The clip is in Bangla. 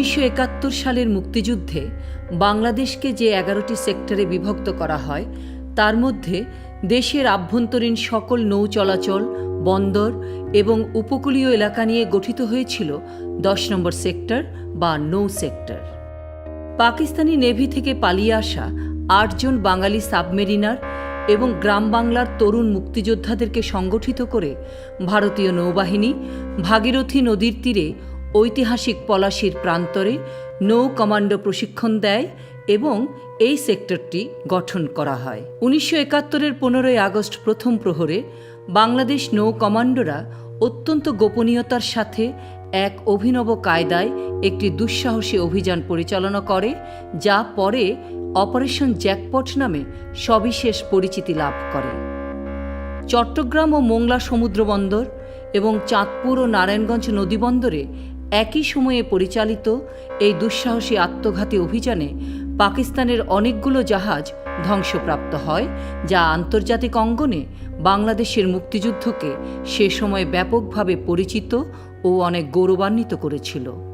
উনিশশো একাত্তর সালের মুক্তিযুদ্ধে বাংলাদেশকে যে এগারোটি সেক্টরে বিভক্ত করা হয়, তার মধ্যে দেশের আভ্যন্তরীণ সকল নৌ চলাচল, বন্দর এবং উপকূলীয় এলাকা নিয়ে গঠিত হয়েছিল দশ নম্বর সেক্টর বা নৌ সেক্টর। পাকিস্তানি নেভি থেকে পালিয়ে আসা আটজন বাঙালি সাবমেরিনার এবং গ্রাম বাংলার তরুণ মুক্তিযোদ্ধাদেরকে সংগঠিত করে ভারতীয় নৌবাহিনী ভাগীরথী নদীর তীরে ঐতিহাসিক পলাশির প্রান্তরে নৌ কমান্ডো প্রশিক্ষণ দেয় এবং এই সেক্টরটি গঠন করা হয়। উনিশশো একাত্তরের পনেরোই আগস্ট প্রথম প্রহরে বাংলাদেশ নৌ কমান্ডোরা অত্যন্ত গোপনীয়তার সাথে এক অভিনব কায়দায় একটি দুঃসাহসী অভিযান পরিচালনা করে, যা পরে অপারেশন জ্যাকপট নামে সবিশেষ পরিচিতি লাভ করে। চট্টগ্রাম ও মোংলা সমুদ্র বন্দর এবং চাঁদপুর ও নারায়ণগঞ্জ নদীবন্দরে একই সময়ে পরিচালিত এই দুঃসাহসী আত্মঘাতী অভিযানে পাকিস্তানের অনেকগুলো জাহাজ ধ্বংসপ্রাপ্ত হয়, যা আন্তর্জাতিক অঙ্গনে বাংলাদেশের মুক্তিযুদ্ধকে সে সময় ব্যাপকভাবে পরিচিত ও অনেক গৌরবান্বিত করেছিল।